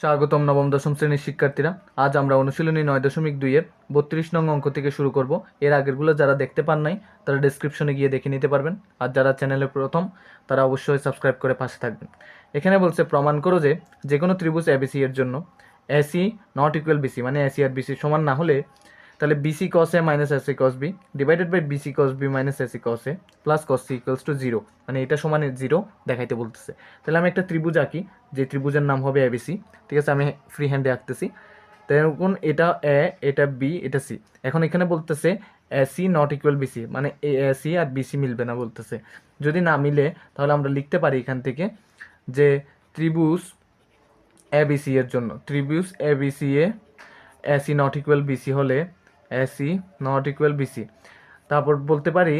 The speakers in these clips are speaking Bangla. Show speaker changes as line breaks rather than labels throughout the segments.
স্বাগতম নবম, দশম শ্রেণির শিক্ষার্থীরা। আজ আমরা অনুশীলনী নয় দশমিক দুইয়ের বত্রিশ নং অঙ্ক থেকে শুরু করব। এর আগেরগুলো যারা দেখতে পান নাই, তারা ডিসক্রিপশনে গিয়ে দেখে নিতে পারবেন। আর যারা চ্যানেলে প্রথম, তারা অবশ্যই সাবস্ক্রাইব করে পাশে থাকবেন। এখানে বলছে, প্রমাণ করো যে যে কোনো ত্রিভুজ এবিসি এর জন্য এসি নট ইকুয়াল বিসি মানে এসি আর বিসি সমান না হলে তাহলে BC cos A minus AC cos B divided by BC cos B minus AC cos A plus cos C equals to zero মানে এটা সমান জিরো দেখাইতে বলতেছে। তাহলে আমি একটা ত্রিভুজ আঁকি, যে ত্রিভুজের নাম হবে এবিসি ঠিক আছে, আমি ফ্রি হ্যান্ডে আঁকতেছি। তখন এটা এ এটা বি এটা সি এখন এখানে বলতেছে এসি নট ইকুয়াল বিসি মানে এ এসি আর বিসি মিলবে না বলতেছে। যদি না মিলে, তাহলে আমরা লিখতে পারি এখান থেকে যে ত্রিভুজ এবিসি এর জন্য। ত্রিভুজ এবিসি এ এসি নট ইকুয়াল বিসি হলে এসি নট ইকুয়াল বিসি তারপর বলতে পারি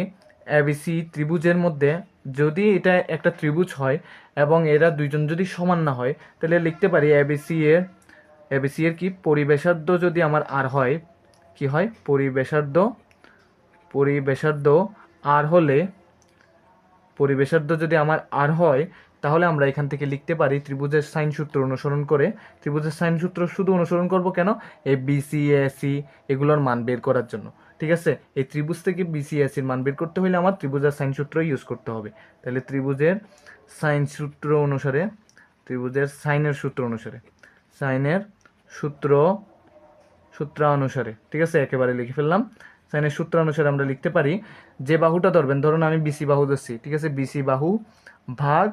এবিসি ত্রিভুজের মধ্যে যদি এটা একটা ত্রিভুজ হয় এবং এরা দুইজন যদি সমান না হয়, তাহলে লিখতে পারি এবিসি এর এবিসি এর কি? পরিবেশার্ধ যদি আমার আর হয়, কি হয়? পরিবেশার্ধ পরিবেশার্ধ আর হলে, পরিবেশার্ধ যদি আমার আর হয় তাহলে আমরা এখান থেকে লিখতে পারি ত্রিভুজের সাইন সূত্র অনুসরণ করে। ত্রিভুজের সাইন সূত্র শুধু অনুসরণ করব কেন? এই বিসি এসি এগুলোর মান বের করার জন্য। ঠিক আছে? এই ত্রিভুজ থেকে বিসি এসির মান বের করতে হলে আমার ত্রিভুজের সাইন সূত্র ইউজ করতে হবে। তাহলে ত্রিভুজের সাইন সূত্র অনুসারে, ত্রিভুজের সাইনের সূত্র অনুসারে, সাইনের সূত্র সূত্র অনুসারে ঠিক আছে? একেবারে লিখে ফেললাম। সাইনের সূত্র অনুসারে আমরা লিখতে পারি, যে বাহুটা ধরবেন, ধরুন আমি বিসি বাহু ধরছি, ঠিক আছে? বিসি বাহু ভাগ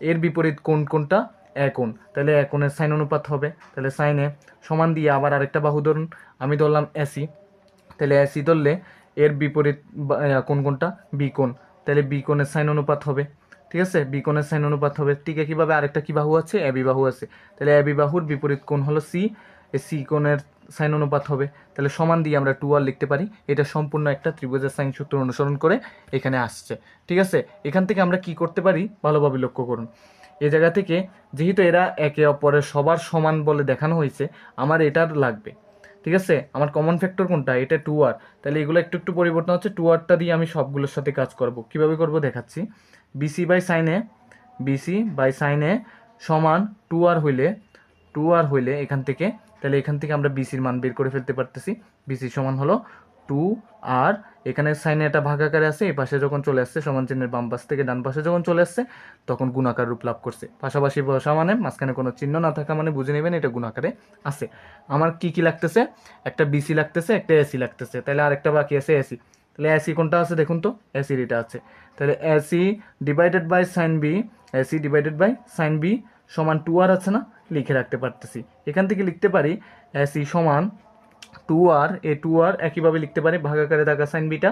এর বিপরীত কোণ কোনটা একোণ তাহলে একোণের সাইন অনুপাত হবে। তাহলে সাইনে সমান দিয়ে আবার আরেকটা বাহু ধরুন। আমি ধরলাম এসি তাহলে এসি ধরলে এর বিপরীত আহ, কোনটা বি কোণ। তাহলে বি কোণের সাইন অনুপাত হবে। ঠিক আছে? বি কোণের সাইন অনুপাত হবে। ঠিক একইভাবে আরেকটা কি বাহু আছে? এবি বাহু আছে। তাহলে এবি বাহুর বিপরীত কোণ হলো সি এই সি কোণের সাইন অনুপাত হবে। তাহলে সমান দিয়ে আমরা টু আর লিখতে পারি। এটা সম্পূর্ণ একটা ত্রিভুজের সাইন সূত্র অনুসরণ করে এখানে আসছে। ঠিক আছে? এখান থেকে আমরা কি করতে পারি? ভালোভাবে লক্ষ্য করুন। এ জায়গা থেকে যেহেতু এরা একে অপরের সবার সমান বলে দেখানো হয়েছে, আমার এটার লাগবে। ঠিক আছে? আমার কমন ফ্যাক্টর কোনটা? এটা টু আর তাহলে এগুলো একটু একটু পরিবর্তন হচ্ছে। টু আরটা দিয়ে আমি সবগুলোর সাথে কাজ করব। কীভাবে করব? দেখাচ্ছি। বিসি বাই সাইনে বিসি বাই সাইনে সমান টু আর হইলে টু আর হইলে এখান থেকে, তাহলে এখান থেকে আমরা বিসির মান বের করে ফেলতে পারতেছি। বিসি সমান হলো টু আর, এখানে সাইনে একটা ভাগাকারে আছে, এই পাশে যখন চলে আসছে, সমান চিহ্নের বাম পাশ থেকে ডান পাশে যখন চলে আসছে, তখন গুণাকার রূপ লাভ করছে। পাশাপাশি বসা মানে মাঝখানে কোনো চিহ্ন না থাকা মানে বুঝে নেবেন এটা গুণাকারে আছে। আমার কি কি লাগতেছে? একটা বিসি লাগতেছে, একটা এসি লাগতেছে। তাহলে আরেকটা বাকি আছে এসি তাহলে এসি কোনটা আছে দেখুন তো? এসির এটা আছে। তাহলে AC divided by sine B AC divided by sine B সমান টু আর আছে না? লিখে রাখতে পারতেছি। এখান থেকে লিখতে পারি এসি সমান টু আর এ টু আর একইভাবে লিখতে পারি, ভাগাকারে থাকা সাইন বিটা,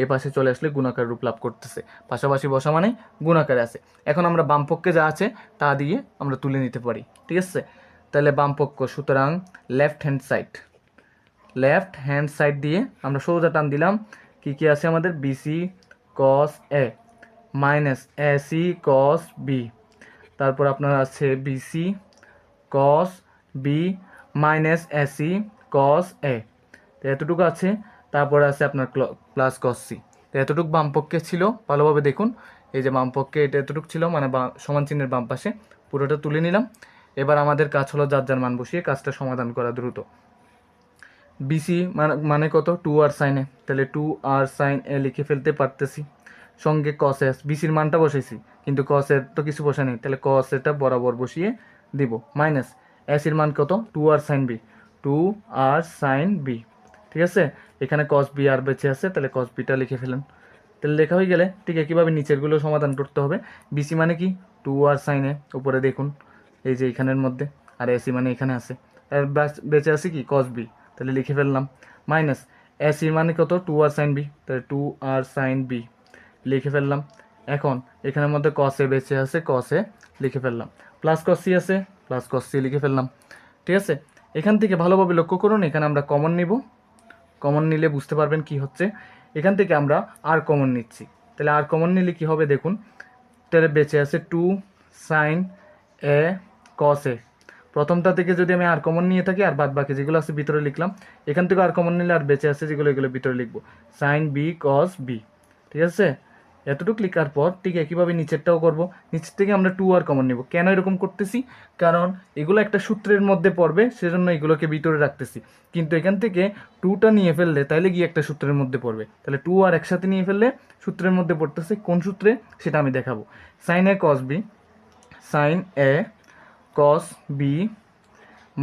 এ পাশে চলে আসলে গুণাকার রূপ লাভ করতেছে। পাশাপাশি বসা মানে গুণাকারে আছে। এখন আমরা বামপক্ষে যা আছে, তা দিয়ে আমরা তুলে নিতে পারি। ঠিক আছে? তাহলে বামপক্ষ সুতরাং left hand side left hand side দিয়ে আমরা সোজা টান দিলাম, কি কি আছে আমাদের? BC cos A minus AC cos B তারপর আপনার আছে BC cos B minus AC cos A তো এতটুকু আছে, তারপরে আছে আপনার প্লাস কস সি তো এতটুকু বাম পক্ষে ছিল, ভালোভাবে দেখুন। এই যে বাম পক্ষে এটা এতটুকু ছিল মানে সমান চিহ্নের বাম পাশে। পুরোটা তুলে নিলাম। এবার আমাদের কাজ হলো যার যার মান বসিয়ে কাজটা সমাধান করা দ্রুত। বিসি মানে মানে কত? টু আর সাইনে তাহলে টু আর সাইন এ লিখে ফেলতে পারতেছি। সঙ্গে কস এস বিসির মানটা বসাইছি, কিন্তু কস এর তো কিছু বসা নেই। তাহলে কস এটা বরাবর বসিয়ে দিব। মাইনাস এসির মান কত? Two R sine B two R sine B ঠিক আছে? এখানে কস বি আর বেঁচে আছে, তাহলে কস বিটা লিখে ফেলেন। তাহলে লেখা হয়ে গেলে ঠিক একইভাবে নিচেরগুলো সমাধান করতে হবে। বিসি মানে কি? টু আর সাইনে উপরে দেখুন, এই যে এখানের মধ্যে, আর এসি মানে এখানে আছে। আর বেঁচে আছে কি? কস বি তাহলে লিখে ফেললাম। মাইনাস এসি মানে কত? টু আর সাইন বি তাহলে টু আর সাইন বি লিখে ফেললাম। এখন এখানের মধ্যে কসে বেঁচে আছে কসে লিখে ফেললাম। প্লাস কস সি আছে প্লাস কস সি লিখে ফেললাম। ঠিক আছে? এখান থেকে ভালোভাবে লক্ষ্য করুন, এখানে আমরা কমন নিব। কমন নিলে বুঝতে পারবেন কি হচ্ছে। এখান থেকে আমরা আর কমন নিচ্ছি। তাহলে আর কমন নিলে কি হবে দেখুন। তাহলে বেঁচে আছে টু সাইন এ কস এ প্রথমটা থেকে যদি আমি আর কমন নিয়ে থাকি, আর বাদ বাকি যেগুলো আছে ভিতরে লিখলাম, এখান থেকে আর কমন নিলে আর বেঁচে আছে যেগুলো এগুলো ভিতরে লিখব। সাইন বি কস বি ঠিক আছে? এতটুকু লেখার পর ঠিক একইভাবে নিচেরটাও করব? নিচের থেকে আমরা টু আর কমন নেব। কেন এরকম করতেছি? কারণ এগুলো একটা সূত্রের মধ্যে পড়বে, সেজন্য এগুলোকে ভিতরে রাখতেছি। কিন্তু এখান থেকে টুটা নিয়ে ফেললে তাহলে গিয়ে একটা সূত্রের মধ্যে পড়বে। তাহলে টু আর একসাথে নিয়ে ফেললে সূত্রের মধ্যে পড়তেছে কোন সূত্রে? সেটা আমি দেখাবো। Sine A cos B sine A cos B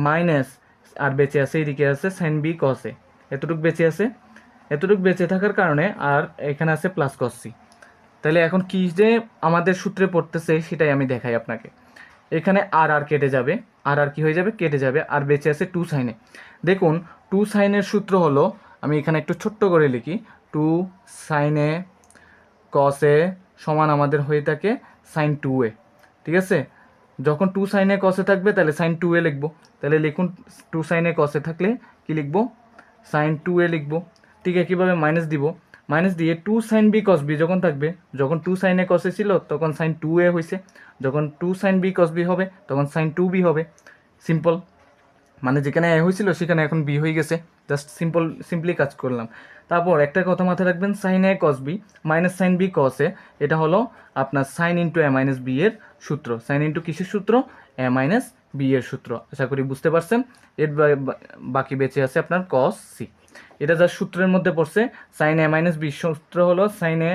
minus আর বেঁচে আছে এদিকে আছে সাইন বি কস এ এতটুকু বেঁচে আছে। এতটুকু বেঁচে থাকার কারণে আর এখানে আছে প্লাস কস সি তাহলে এখন কি যে আমাদের সূত্রে পড়তেছে সেটাই আমি দেখাই আপনাকে। এখানে আর আর কেটে যাবে। আর আর কি হয়ে যাবে? কেটে যাবে। আর বেঁচে আছে টু সাইনে দেখুন টু সাইনের সূত্র হলো, আমি এখানে একটু ছোট্ট করে লিখি। টু সাইনে কসে সমান আমাদের হয়ে থাকে সাইন টু এ। ঠিক আছে? যখন টু সাইনে কসে থাকবে, তাহলে সাইন টু এ লিখব। তাহলে লিখুন টু সাইনে কসে থাকলে কি লিখব? সাইন টু এ লিখব। ঠিক একইভাবে মাইনাস দিব। মাইনাস দিয়ে two sine B cos B যখন থাকবে, যখন টু সাইনে কসে ছিল, তখন সাইন টু এ হয়েছে যখন two sine B cos B হবে, তখন সাইন টু বি হবে। সিম্পল মানে যেখানে এ হয়েছিল সেখানে এখন বি হয়ে গেছে। জাস্ট সিম্পল সিম্পলি কাজ করলাম। তারপর একটা কথা মাথায় রাখবেন sine A cos B minus sine B cos A এটা হলো আপনার sine into A minus B এর সূত্র। সাইন ইন্টু কিসের সূত্র? এ মাইনাস বি এর সূত্র, আশা করি বুঝতে পারছেন। এর বাকি বেঁচে আছে আপনার কস সি এটা যার সূত্রের মধ্যে পড়ছে সাইন এ মাইনাস বি সূত্র হলো sine A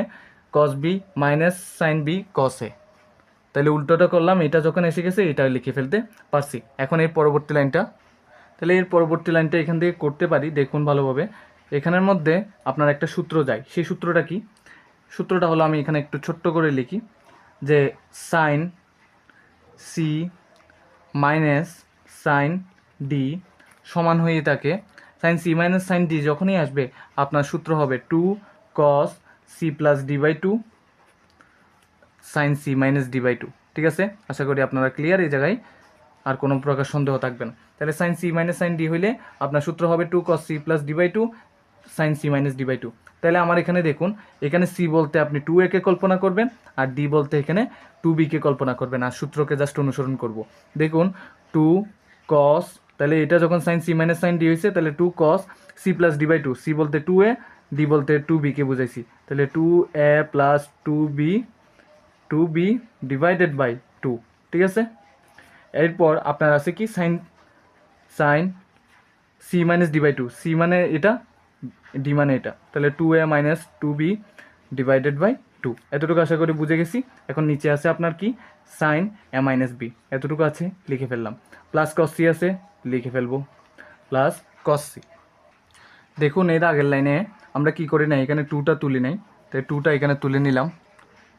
cos B minus sine B cos A তাহলে উল্টোটা করলাম, এটা যখন এসে গেছে, এটা লিখে ফেলতে পারছি। এখন এর পরবর্তী লাইনটা। তাহলে এর পরবর্তী লাইনটা এখান থেকে করতে পারি, দেখুন ভালোভাবে। এখানের মধ্যে আপনার একটা সূত্র যায়। সেই সূত্রটা কি? সূত্রটা হলো আমি এখানে একটু ছোট্ট করে লিখি, যে sine C minus sine D সমান হয়ে থাকে। Sine C minus sine D যখনই আসবে, আপনার সূত্র হবে two cos C plus D by two sine C minus D by two. ঠিক আছে? আশা করি আপনারা ক্লিয়ার এই জায়গায়, আর কোনো প্রকার সন্দেহ থাকবে না। তাহলে sine C minus sine D হইলে আপনার সূত্র হবে two cos C plus D by two, sine C minus D by two. তাহলে আমার এখানে দেখুন, এখানে সি বলতে আপনি টু একে কল্পনা করবেন আর ডি বলতে এখানে টু বিকে কল্পনা করবেন। আর সূত্রকে জাস্ট অনুসরণ করব। দেখুন টু কস তাহলে এটা যখন sine C minus sine D হয়েছে, তাহলে two cos C plus D by two C বলতে টু এ ডি বলতে টু বিকে বুঝাইছি। তাহলে two A plus two B two B divided by two ঠিক আছে? এরপর আপনার আছে কি? Sine sine C minus D by two C মানে এটা ডি মানে এটা। তাহলে two A minus two B divided by two এতটুকু আশা করি বুঝে গেছি। এখন নিচে আছে আপনার কি? সাইন এ মাইনাস বি এতটুকু আছে, লিখে ফেললাম। প্লাস কস সি আছে, লিখে ফেলব। প্লাস কস সি দেখুন, এর আগের লাইনে আমরা কি করি না এখানে টুটা তুলি নাই। তাই টুটা এখানে তুলে নিলাম।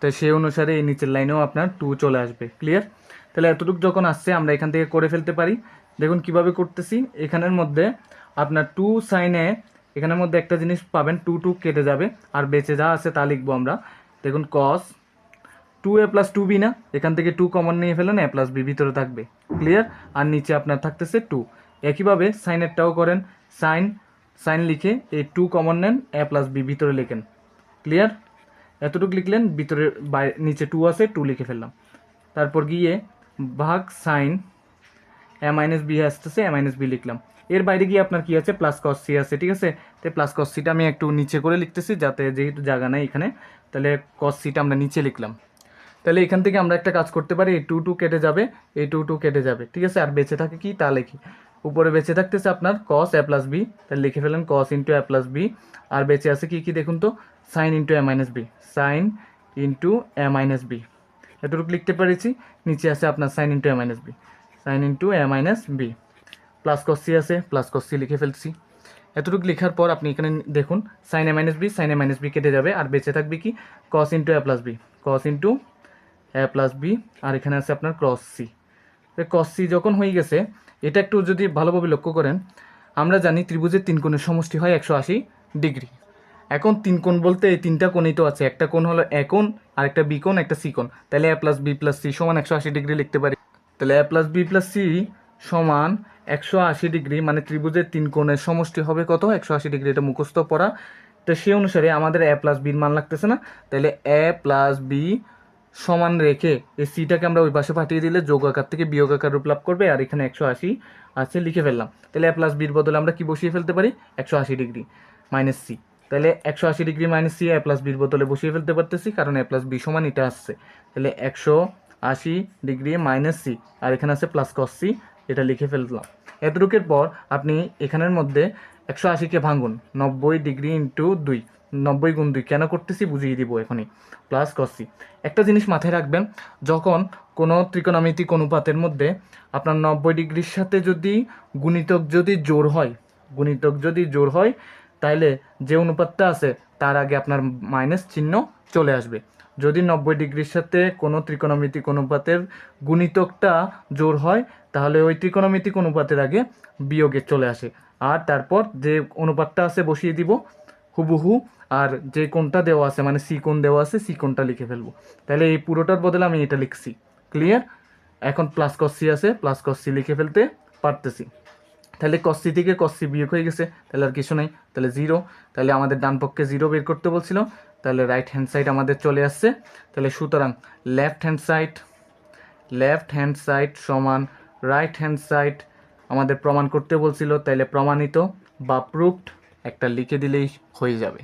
তাই সেই অনুসারে এই নিচের লাইনেও আপনার টু চলে আসবে। ক্লিয়ার তাহলে এতটুকু যখন আসছে, আমরা এখান থেকে করে ফেলতে পারি। দেখুন কীভাবে করতেছি। এখানের মধ্যে আপনার টু সাইনে এখানের মধ্যে একটা জিনিস পাবেন টু টু কেটে যাবে। আর বেঁচে যা আছে তা লিখব আমরা। দেখুন cos two A plus two B না? এখান থেকে টু কমন নিয়ে ফেলেন এ প্লাস বি ভিতরে থাকবে। ক্লিয়ার আর নিচে আপনার থাকতেছে টু একইভাবে সাইনেরটাও করেন। সাইন সাইন লিখে এই টু কমন নেন এ প্লাস বি ভিতরে লেখেন। ক্লিয়ার এতটুকু লিখলেন, ভিতরে নিচে টু আছে টু লিখে ফেললাম। তারপর গিয়ে ভাগ সাইন এ মাইনাস বি আসতেছে এ মাইনাস বি লিখলাম। এর বাইরে গিয়ে আপনার কি আছে? প্লাস কস সি আছে, ঠিক আছে? তো প্লাস কস সিটা আমি একটু নিচে করে লিখতেছি যাতে যেহেতু জায়গা নাই এখানে, তাহলে কস সিটা আমরা নিচে লিখলাম। তাহলে এখান থেকে আমরা একটা কাজ করতে পারি এই টু টু কেটে যাবে এই টু টু কেটে যাবে, ঠিক আছে? আর বেঁচে থাকে কি? তা লিখি। উপরে বেঁচে থাকতেছে আপনার কস এ প্লাস বি তাহলে লিখে ফেলেন cos into A plus B আর বেঁচে আছে কি কি দেখুন তো? Sine into A minus B sine into A minus B এতটুকু লিখতে পেরেছি, নিচে আছে আপনার sine into A minus B sine into A minus B plus cos C আছে প্লাস কসি লিখে ফেলছি। এতটুকু লেখার পর আপনি এখানে দেখুন sine A minus B sine A minus B কেটে যাবে, আর বেঁচে থাকবে কি? Cos into A plus B cos into A plus B আর এখানে আছে আপনার ক্রস সি ক্রস সি যখন হয়ে গেছে, এটা একটু যদি ভালোভাবে লক্ষ্য করেন, আমরা জানি ত্রিভুজের তিন কোণের সমষ্টি হয় একশো আশি ডিগ্রি। এখন তিন কোণ বলতে এই তিনটা কোণই তো আছে, একটা কোণ হলো এ কোণ, আর একটা বি কোণ, একটা সি কোণ। তাহলে A plus B plus C সমান একশো আশি ডিগ্রি লিখতে পারি। তাহলে A plus B plus C সমান একশো আশি ডিগ্রি মানে ত্রিভুজের তিন কোণের সমষ্টি হবে কত? একশো আশি ডিগ্রি, এটা মুখস্থ পড়া। তো সেই অনুসারে আমাদের এ প্লাস বির মান লাগতেছে না? তাহলে এ প্লাস বি সমান রেখে এই সিটাকে আমরা ওই পাশে পাঠিয়ে দিলে যোগ আকার থেকে বিয়োগ আকার রূপ লাভ করবে, আর এখানে একশো আশি আছে লিখে ফেললাম। তাহলে এ প্লাস বির বদলে আমরা কি বসিয়ে ফেলতে পারি? একশো আশি ডিগ্রি মাইনাস সি। তাহলে একশো আশি degree minus C A plus বির বদলে বসিয়ে ফেলতে পারতেছি, কারণ এ প্লাস বি সমান এটা আসছে। তাহলে একশো আশি ডিগ্রি মাইনাস সি, আর এখানে আছে প্লাস কস সি। এটা লিখে ফেললাম। এতটুকের পর আপনি এখানের মধ্যে একশো আশিকে ভাঙুন, নব্বই ডিগ্রি ইন্টু দুই, নব্বই গুণ দুই। কেন করতেছি বুঝিয়ে দিব এখনই। প্লাস কসি একটা জিনিস মাথায় রাখবেন, যখন কোনো ত্রিকোণমিতিক অনুপাতের মধ্যে আপনার নব্বই ডিগ্রির সাথে যদি গুণিতক যদি জোর হয়, গুণিতক যদি জোর হয়, তাইলে যে অনুপাতটা আছে, তার আগে আপনার মাইনাস চিহ্ন চলে আসবে। যদি নব্বই ডিগ্রির সাথে কোনো ত্রিকোণমিতিক অনুপাতের গুণিতকটা জোর হয়, তাহলে ওই ত্রিকোণমিতিক অনুপাতের আগে বিয়োগে চলে আসে। আর তারপর যে অনুপাতটা আছে বসিয়ে দিব, হুবহু, আর যে কোনটা দেওয়া আছে মানে সি কোণ দেওয়া আছে, সি কোণটা লিখে ফেলব। তাহলে এই পুরোটার বদলে আমি এটা লিখছি। ক্লিয়ার? এখন প্লাস কসি আছে প্লাস কসি লিখে ফেলতে পারতেছি। তাহলে কসি থেকে কসি বিয়োগ হয়ে গেছে, তাহলে আর কিছু নেই, তাহলে জিরো তাহলে আমাদের ডান পক্ষে জিরো বের করতে বলছিল, তাহলে রাইট হ্যান্ড সাইড আমাদের চলে আসছে, তাহলে সুতরাং left hand side left hand side সমান রাইট হ্যান্ড সাইড আমাদের প্রমাণ করতে বলছিল, তাহলে প্রমাণিত বা প্রুফড একটা লিখে দিলেই হয়ে যাবে।